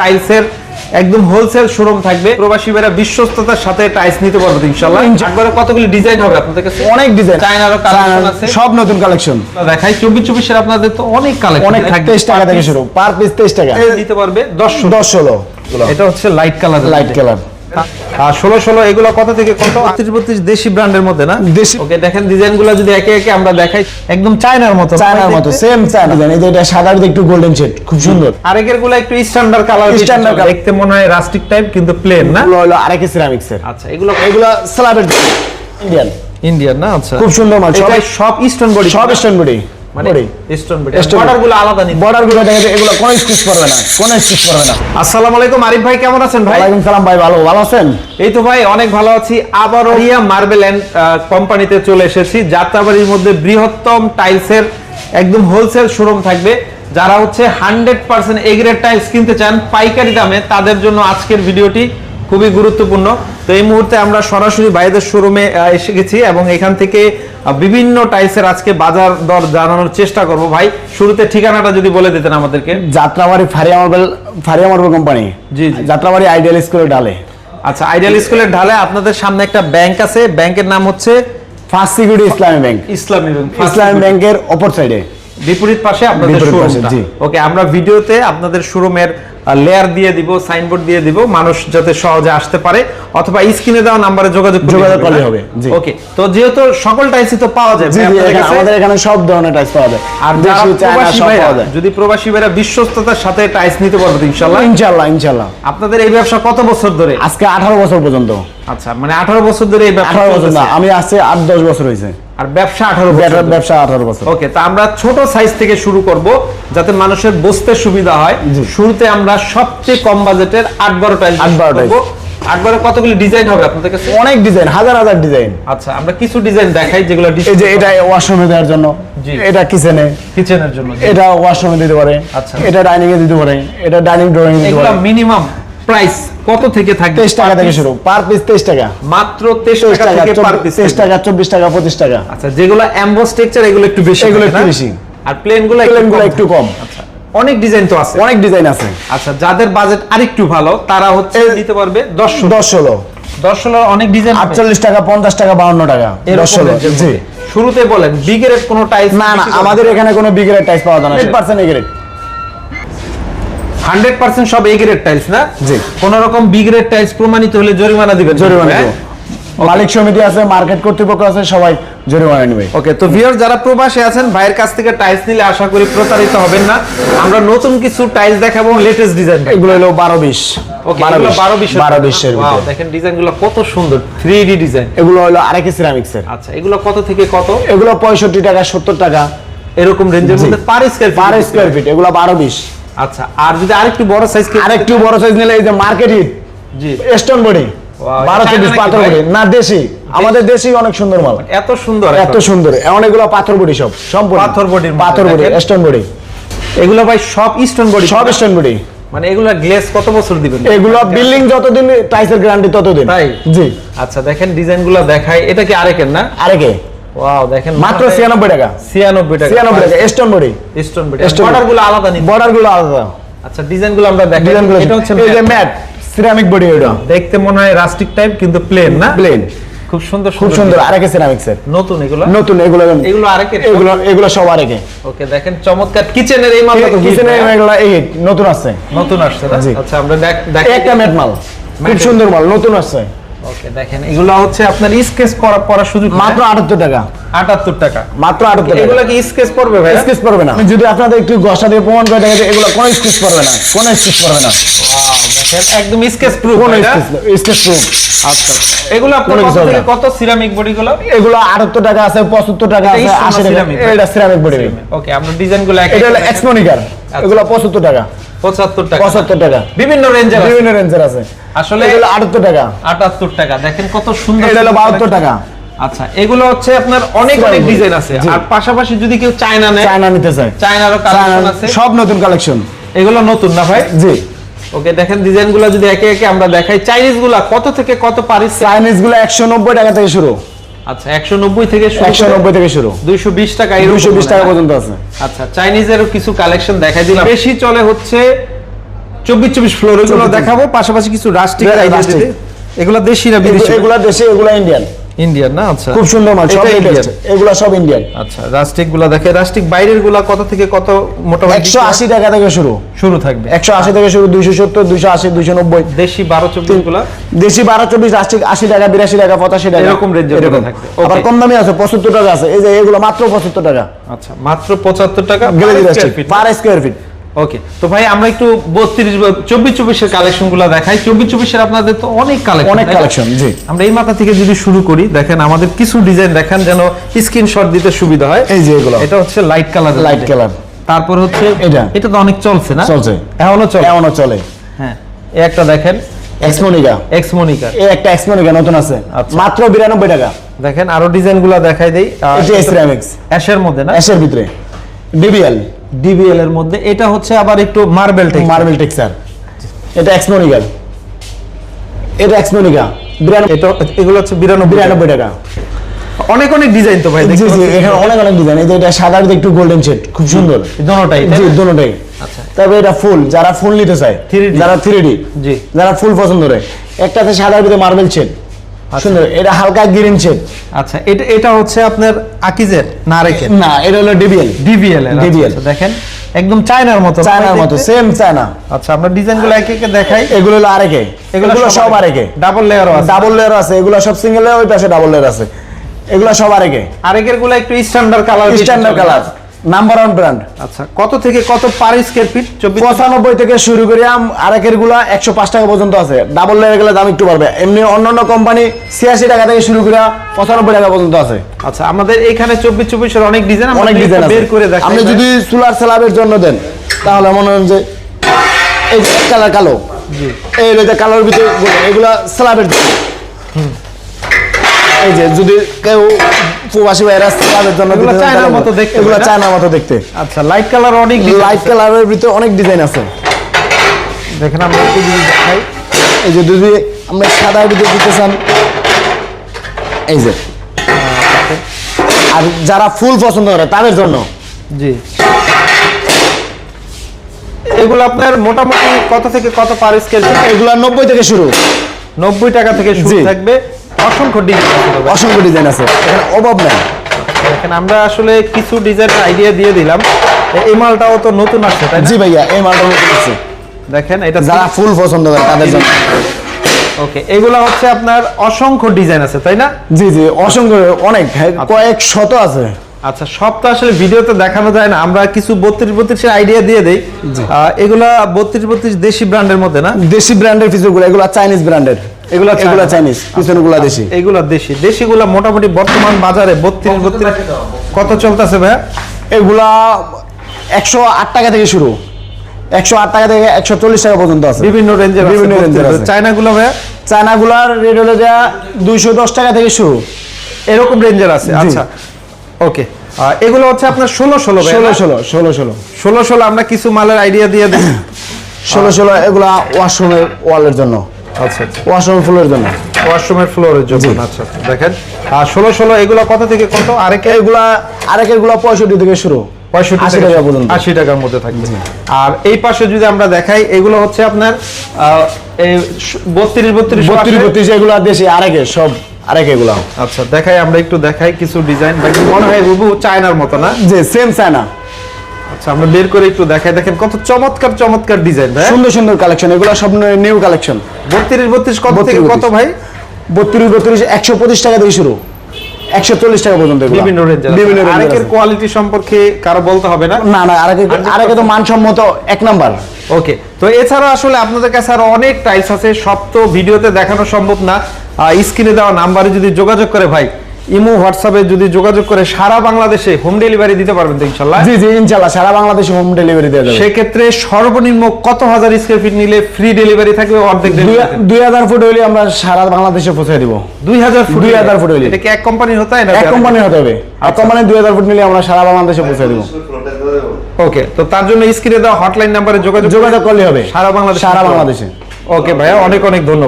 টাইলসের একদম wholesale showroom থাকবে। প্রবাসী ভাইরা বিশ্বস্ততার সাথে টাইলস নিতে পারবে ইনশাআল্লাহ। একবারে কতগুলি ডিজাইন হবে আপনাদের কাছে? অনেক ডিজাইন চায়নারও কালেকশন আছে। সব নতুন কালেকশন দেখাই 24 24 এর আপনাদের তো অনেক কালেকশন অনেক তেইশ টাকা থেকে শুরু। পার পিস তেইশ টাকা। নিতে পারবে 10 10 16 এটা হচ্ছে লাইট কালার লাইট কালার আর ষোলো ষোলো এগুলো কত থেকে কত? আটত্রিশ বত্রিশ দেশি ব্র্যান্ডের মধ্যে না? দেশি। ওকে দেখেন ডিজাইন যদি একে একে আমরা দেখাই একদম চায়নার মতো। চায়নার মতো সেম চায়না। ডিজাইন এটা সাদার একটু গোল্ডেন শেড খুব সুন্দর। আরেকেরগুলো একটু স্ট্যান্ডার্ড কালার দেখতে মনে হয় রাস্টিক টাইপ কিন্তু প্লেন না? এগুলো হলো আরেকে আচ্ছা এগুলো এগুলো স্ল্যাবের ইন্ডিয়ান ইন্ডিয়ান না? আচ্ছা। খুব সুন্দর মাল সব ইস্টার্ন বডি সব স্টোন বডি মানে বডি ইস্টার্ন বডি Eastern বর্ডারগুলো আলাদা নিতে। বর্ডার দেখা যায় এগুলো কোনো স্টিচ করবে না কোনো স্টিচ করবে না। আসসালামু আলাইকুম আরিফ ভাই কেমন আছেন ভাই? ওয়ালাইকুম সালাম ভাই ভালো ভালো আছেন? এই তো ভাই অনেক ভালো আছি। আবারও রিয়া মার্বেল অ্যান্ড কোম্পানিতে চলে এসেছি। যাত্রাবাড়ির মধ্যে বৃহত্তম টাইলসের একদম হোলসেল শোরুম থাকবে। যারা হচ্ছে হান্ড্রেড পার্সেন্ট এগ্রেড টাইলস কিনতে চান পাইকারি দামে তাদের জন্য আজকের ভিডিওটি। খুবই গুরুত্বপূর্ণ। তো এই মুহূর্তে আমরা সরাসরি বাইরের শোরুমে এসে গেছি এবং এখান থেকে বিভিন্ন টাইলসের আজকে বাজার দর জানানোর চেষ্টা করব। ভাই শুরুতে ঠিকানাটা যদি বলে দিতেন আমাদেরকে। Jatrabari Faria marble Faria marble company জি। যাত্রাবাড়ি আইডিয়াল স্কুলের ডালে। আচ্ছা আইডিয়াল স্কুলের ঢালে আপনাদের সামনে একটা ব্যাংক আছে। ব্যাংকের নাম হচ্ছে first security Islami bank Islami bank Islami ব্যাংকের অপর সাইডে বিপরীত পাশে আপনাদের শোরুমটা জি। ওকে আমরা ভিডিওতে আপনাদের শোরুমের লেয়ার দিয়ে দিব সাইনবোর্ড দিয়ে দিব মানুষ যাতে সহজে আসতে পারে অথবা স্ক্রিনে দেওয়া নাম্বারে যোগাযোগ যোগাযোগ করলে হবে, ওকে তো যেহেতু সকল টাইসই তো পাওয়া যায়। আমাদের এখানে সব ধরনের টাইস পাওয়া যায়। আর দেশি চায়না প্রবাসী সব পাওয়া যায়। যদি প্রবাসী ভাইরা বিশ্বস্ততার সাথে টাইস নিতে পারবে ইনশাআল্লাহ? ইনশাল্লাহ ইনশাল্লাহ আপনাদের এই ব্যবসা কত বছর ধরে? আজকে আঠারো বছর পর্যন্ত। আচ্ছা মানে আঠারো বছর ধরে এই ব্যবসা। আমি আসছে আট দশ বছর হয়েছে আর ব্যবসা আঠারো ব্যবসা- আঠারো বছর। ওকে তা আমরা ছোট সাইজ থেকে শুরু করব যাতে মানুষের বসতে সুবিধা হয়। শুরুতে আমরা সবচেয়ে কম বাজেটের আট বারো টাইল আট বারো টাইল। আট কতগুলি ডিজাইন হবে আপনাদের কাছে? অনেক ডিজাইন হাজার হাজার ডিজাইন আচ্ছা আমরা কিছু ডিজাইন দেখাই যেগুলো এই যে এটা ওয়াশরুমে দেওয়ার জন্য। এটা কিচেনে কিচেনের জন্য এটা ওয়াশরুমে দিতে পারে। আচ্ছা। এটা ডাইনিং এ দিতে পারে। এটা ডাইনিং ড্রয়িং দিতে পারে। মিনিমাম প্রাইস কত থেকে থাকবে? তেইশ টাকা থেকে শুরু। পার পিস তেইশ টাকা। মাত্র তেইশ তেইশ টাকা টাকা থেকে পার পিস তেইশ টাকা চব্বিশ টাকা পঁচিশ টাকা। আচ্ছা যেগুলো টেক্সচার এগুলো একটু বেশি এগুলো একটু বেশি। আর প্লেনগুলো প্লেনগুলো একটু কম। আচ্ছা অনেক ডিজাইন তো আছে। অনেক ডিজাইন আছে। আচ্ছা যাদের বাজেট আরেকটু ভালো তারা হচ্ছে নিতে পারবে দশ দশ ষোলো। দশ ষোলোর অনেক ডিজাইন আটচল্লিশ টাকা পঞ্চাশ টাকা বাউন্ন টাকা। জি। শুরুতে বলেন বিগের কোনো টাইস না না আমাদের এখানে কোনো বিগ্রেড টাইস পাওয়া যায় না। Hundred percent A grade hundred percent সব এ গ্রেড টাইলস না? জি। কোন রকম বি গ্রেড টাইলস প্রমাণিত হলে জরিমানা দিবেন। জরিমানা হ্যাঁ? মালিক সমিতি আছে মার্কেট কর্তৃপক্ষ আছে সবাই জরিমানা নেবে। ওকে তো ভিউয়ার যারা প্রবাসে আছেন ভাইয়ের কাছ থেকে টাইলস নিলে আশা করি প্রতারিত হবেন না। আমরা নতুন কিছু টাইলস দেখাবো লেটেস্ট ডিজাইন এগুলো হলো বারো বিশ। ওকে বারো বিশ। বারো বিশ বারো ভিতরে। দেখেন ডিজাইন কত সুন্দর থ্রি ডি ডিজাইন এগুলো হলো আরেকে সিরামিক্স এর আচ্ছা এগুলো কত থেকে কত? এগুলো পঁয়ষট্টি টাকা সত্তর টাকা। এরকম রেঞ্জের মধ্যে per square per square feet এগুলো বারো বিশ। আচ্ছা আর যদি আরেকটু বড় সাইজ আর একটু বড় সাইজ নিলে এই যে মার্কেট হিট জি। স্টোন বডি বারো চব্বিশ পাথর বডি না দেশি। আমাদের দেশি অনেক সুন্দর মাল। এত সুন্দর এত সুন্দর। এমন এগুলো পাথর বডি সব সম্পূর্ণ। পাথর র পাথর বডি। স্টোন বডি এগুলো ভাই সব স্টোন বডি সব স্টোন বডি মানে এগুলো গ্লেজ কত বছর দিবেন? এগুলো বিল্ডিং যতদিন টাইসের গ্যারান্টি ততদিন। তাই? জি। আচ্ছা দেখেন ডিজাইনগুলো দেখাই। এটা কি আরেকের না? আরেকে। ওয়াও দেখেন মাত্র ছিয়ানব্বই টাকা। ছিয়ানব্বই টাকা। ছিয়ানব্বই টাকা স্টোন বডি স্টোন বডি বর্ডারগুলো আলাদা নিতে বর্ডারগুলো আলাদা। আচ্ছা ডিজাইনগুলো আমরা দেখাই। এটা হচ্ছে এই যে ম্যাট সিরামিক বডি এটা। দেখতে মনে হয় রাস্টিক টাইপ কিন্তু প্লেন না? প্লেন খুব সুন্দর খুব সুন্দর আরেকে সিরামিক্স এর নতুন এগুলো? নতুন এগুলো এগুলো আরেকের? এগুলো এগুলো সব আরেকে। ওকে দেখেন চমৎকার। কিচেনের এই মালটা তো কিচেনে এগুলো এই নতুন আসছে। নতুন আসছে আচ্ছা আমরা দেখ দেখ একটা ম্যাট মাল। খুব সুন্দর মাল নতুন আসছে। ওকে দেখেন এগুলো হচ্ছে আপনার স্কেচ করা পড়ার সুযোগ মাত্র আটাত্তর টাকা। আটাত্তর টাকা। মাত্র আটাত্তর টাকা। এগুলো কি স্কেচ পড়বে ভাই স্কেচ পড়বে না। যদি আপনাদের একটু গসা দিয়ে প্রমাণ করে দেখে এগুলো কোনো স্কেচ পড়বে না কোনো স্কেচ পড়বে না। দেখেন একদম স্কেচ প্রুফ কোনো স্কেচ প্রুফ আচ্ছা এগুলো আপনার কত থেকে কত সিরামিক বডি গুলো? এগুলো আটাত্তর টাকা আছে পঁচাত্তর টাকা এটা আছে Eastern আশি টাকা। এটা সিরামিক বডি ওকে আমরা ডিজাইনগুলো এটা হলো এক্সমনিকার এগুলো পঁচাত্তর টাকা। 75 টাকা। পঁচাত্তর টাকা। বিভিন্ন রেঞ্জের বিভিন্ন রেঞ্জের আছে। আসলে এগুলো আটাত্তর টাকা। 78 টাকা। দেখেন কত সুন্দর এটা হলো সুন্দর বাহাত্তর collection। টাকা। আচ্ছা এগুলো হচ্ছে আপনার অনেক অনেক ডিজাইন আছে। আর পাশাপাশি যদি কেউ চায়না নেয় চায়না নিতে চায়। চায়নারও কালেকশন আছে। সব নতুন কালেকশন এগুলো নতুন না ভাই? জি। ওকে দেখেন ডিজাইনগুলো যদি একে একে আমরা দেখাই চাইনিজগুলা কত থেকে কত পারিস? চাইনিজগুলো একশো নব্বই টাকা থেকে শুরু। আচ্ছা 190 থেকে শুরু একশো নব্বই থেকে শুরু। 220 টাকা এরকম দুশো বিশ মনে টাকা পর্যন্ত আছে। আচ্ছা চাইনিজেরও কিছু কালেকশন দেখাই দিলাম। বেশি চলে হচ্ছে চব্বিশ চব্বিশ ফ্লোর এগুলো দেখাবো পাশাপাশি কিছু রাষ্ট্রিক আইডিয়া এগুলো দেশি না বিদেশি? এগুলো দেশে এগুলা ইন্ডিয়ান ইন্ডিয়ান না? আচ্ছা। খুব সুন্দর মাল সব। Indian। এগুলা সব ইন্ডিয়ান আচ্ছা গুলা দেখে রাষ্ট্রিক বাইরেরগুলা কত থেকে কত মোটামুটি? একশো আশি টাকা থেকে শুরু। শুরু থাকবে। একশো আশি থেকে শুরু দুইশো সত্তর দুইশো আশি দুইশো নব্বই। দেশি বারো চব্বিশগুলা? দেশি বারো চব্বিশ রাষ্ট্রিক আশি টাকা বিরাশি টাকা পঁচাশি টাকা। এরকম এরকম। থাকবে। আবার কম দামি আছে পঁচাত্তর টাকা আছে। এই যে এগুলো মাত্র পঁচাত্তর টাকা। আচ্ছা মাত্র পঁচাত্তর টাকা gallery rustic per square feet okay তো ভাই আমরা একটু বত্রিশ চব্বিশ চব্বিশের কালেকশনগুলা দেখাই। চব্বিশ চব্বিশের আপনাদের তো অনেক কালেকশন অনেক কালেকশন জি। আমরা এই মাথা থেকে যদি শুরু করি দেখেন আমাদের কিছু ডিজাইন দেখেন যেন স্ক্রিনশট দিতে সুবিধা হয়। এই যে এগুলো। এটা হচ্ছে লাইট কালার লাইট কালার তারপর হচ্ছে এটা। এটা তো অনেক চলছে না? চলছে। এখনও চলে? এমনও চলে। হ্যাঁ এই একটা দেখেন। এক্সমোনিকা এক্স মনিকার এই একটা এক্সমোনিকা নতুন আছে। আচ্ছা। মাত্র বিরানব্বই টাকা। দেখেন আরও ডিজাইনগুলা দেখাই দেই। এটি সিরামিক্স অ্যাশের মধ্যে না? অ্যাশের ভিতরে। ডিবিএল ডিবিএল এর মধ্যে এটা হচ্ছে আবার একটু মার্বেল টেক মার্বেল টেক্সচার এটা এক্সমোনিকা এটা এক্সমোনিকা বিরানব্বই এটা এগুলো হচ্ছে বিরানব্বই বিরানব্বই টাকা। অনেক অনেক ডিজাইন তো ভাই এখানে অনেক অনেক ডিজাইন এই যে এটা সাদার একটু গোল্ডেন শেড খুব সুন্দর। দোনোটাই জি না? দুটোটাই। আচ্ছা। তারপরে এটা ফুল। যারা ফুল নিতে চায় 3D যারা থ্রি ডি জি। যারা ফুল পছন্দ করে একটাতে সাদার ভিতরে মার্বেল শেড সুন্দর। এটা হালকা গ্রিন শেড আচ্ছা এটা এটা হচ্ছে আপনার আকিজের না রেখে না এটা হলো ডিবিএল। ডিবিএল আচ্ছা, DBL আচ্ছা, দেখেন একদম চায়নার মতো। চায়নার মতো সেম চায়না। আচ্ছা আমরা ডিজাইনগুলো একে একে দেখাই। এগুলো হলো আরেকে। এগুলো সব আরেকে। ডাবল লেয়ার আছে। ডাবল লেয়ার আছে। এগুলো সব সিঙ্গেল লেয়ার ওই পাশে ডাবল লেয়ার আছে। এগুলো সব আরেকে। আরেকেরগুলো একটু standard colour standard colour number one brand আচ্ছা কত থেকে কত পার স্কয়ার ফিট চব্বিশ পঁচানব্বই থেকে শুরু করে আরেকেরগুলা একশো পাঁচ টাকা পর্যন্ত আছে। ডাবল লেয়ার গেলে দাম একটু বাড়বে। এমনি অন্যান্য কোম্পানি ছিয়াশি টাকা থেকে শুরু করে পঁচানব্বই টাকা পর্যন্ত আছে। আচ্ছা আমাদের এখানে চব্বিশ চব্বিশের অনেক ডিজাইন অনেক ডিজাইন বের করে দেখাই আপনি যদি সোলার স্ল্যাবের জন্য দেন তাহলে মনে হয় যে এই কালার কালো জি। এই কালোর ভিতরে এগুলা স্ল্যাবের জন্য এই যে যদি কেউ প্রবাসী ভাইরা স্ল্যাবের জন্য চায়নার মতো দেখতে, এগুলা? চায়নার মতো দেখতে। আচ্ছা লাইট কালার অনেক লাইট কালারের ভিতরে অনেক ডিজাইন আছে। দেখেন আমরা একটু যদি দেখাই। এই যে যদি আমরা সাদার ভিতরে দিতে চান এই যে। আর যারা ফুল পছন্দ করে তাদের জন্য। জি। এগুলো আপনার মোটামুটি কত থেকে কত পার স্কেল এগুলা নব্বই থেকে শুরু। নব্বই টাকা থেকে শুরু থাকবে। অসংখ্য ডিজাইন অসংখ্য ডিজাইন আছে। এখানে অভাব নাই। দেখেন আমরা আসলে কিছু ডিজাইন আইডিয়া দিয়ে দিলাম। এই মালটাও তো নতুন আসছে তাই জি ভাইয়া এই মালটা নতুন আছে দেখেন এটা যারা ফুল পছন্দ করে তাদের জন্য। ওকে এগুলা হচ্ছে আপনার অসংখ্য ডিজাইন আছে তাই না? জি জি অসংখ্য অনেক। হ্যাঁ, কয়েক শত আছে। আচ্ছা সব তো আসলে ভিডিওতে দেখানো যায় না। আমরা কিছু বত্রিশ বত্রিশের আইডিয়া দিয়ে দেই। এগুলা বত্রিশ বত্রিশ দেশি ব্র্যান্ডের মধ্যে না? দেশি ব্র্যান্ডের পিছুগুলো এগুলো চাইনিজ ব্র্যান্ডের এগুলা এগুলো চায়না। চাইনিজ পিছনগুলো দেশি। এগুলা দেশি। দেশিগুলা মোটামুটি বর্তমান বাজারে বত্রিশ বত্রিশ। কত চলতেছে এগুলা একশো আট টাকা থেকে শুরু। একশো আট টাকা থেকে একশো চল্লিশ টাকা পর্যন্ত আছে। বিভিন্ন রেঞ্জের বিভিন্ন রেঞ্জের আছে। চায়নাগুলো চায়নাগুলার রেট হলো যা দুইশো দশ টাকা থেকে শুরু। এরকম রেঞ্জের আছে। আচ্ছা। ওকে এগুলো হচ্ছে আপনার ষোলো ষোলো ষোলো ষোলো ষোলো ষোলো। ষোলো ষোলো আমরা কিছু মালের আইডিয়া দিয়ে দিই। ষোলো ষোলো এগুলা ওয়াশরুমের ওয়ালের জন্য। আচ্ছা আচ্ছা। ওয়াশরুম ফুলের জন্য। ওয়াশরুমের ফ্লোরের জন্য আচ্ছা আচ্ছা, দেখেন আর ষোলো ষোলো এগুলো কত থেকে কত? আরেকে এগুলা আরেকেরগুলা পঁয়ষট্টি থেকে শুরু। পঁয়ষট্টি টাকা পর্যন্ত। আশি টাকার মধ্যে থাকবে। আর এই পাশে যদি আমরা দেখাই এগুলো হচ্ছে আপনার বত্রিশ বত্রিশ বত্রিশ বত্রিশ এগুলা দেশি আরেকে সব আরেক এগুলা। আচ্ছা দেখাই আমরা একটু দেখাই কিছু ডিজাইন মনে হয় চায়নার মতো না? যে সেম চায়না আচ্ছা আমরা বের করে একটু দেখাই। দেখেন কত চমৎকার চমৎকার ডিজাইন ভাই। সুন্দর সুন্দর কালেকশন এগুলা সব নিউ কালেকশন বত্রিশ বত্রিশ কত থেকে কত ভাই? বত্রিশ বত্রিশ একশো পঁচিশ টাকা থেকে শুরু। একশো চল্লিশ টাকা পর্যন্ত এগুলা। বিভিন্ন রেঞ্জের বিভিন্ন আরেকের কোয়ালিটি সম্পর্কে কারও বলতে হবে না? না না আরেকে আরেকে তো মানসম্মত এক নাম্বার। ওকে তো এছাড়া আসলে আপনাদের কাছে আরও অনেক টাইলস আছে। সব তো ভিডিওতে দেখানো সম্ভব না। স্ক্রিনে দেওয়া নাম্বারে যদি যোগাযোগ করে ভাই ইমো হোয়াটসঅ্যাপে যদি যোগাযোগ করে সারা বাংলাদেশে হোম ডেলিভারি দিতে পারবেন তো ইনশাল্লাহ? জি জি ইনশাল্লাহ সারা বাংলাদেশে হোম ডেলিভারি দেওয়া যাবে। সেক্ষেত্রে সর্বনিম্ন কত হাজার স্কোয়ার ফিট নিলে ফ্রি ডেলিভারি থাকবে? অর্ধেক দুই- দুই হাজার ফুট হইলে আমরা সারা বাংলাদেশে পৌঁছে দিব। দুই হাজার ফুট 2000 ফুট হইলে। এটা কি এক কোম্পানির হতে হয় না এক কোম্পানি হতে হবে। এক কোম্পানি দুই হাজার ফুট নিলে আমরা সারা বাংলাদেশে পৌঁছে দিব। ওকে তো তার জন্য স্ক্রিনে দেওয়া হটলাইন নাম্বারে যোগাযোগ যোগাযোগ করলে হবে। সারা বাংলাদেশে সারা বাংলাদেশে। ওকে ভাইয়া অনেক অনেক ধন্যবাদ।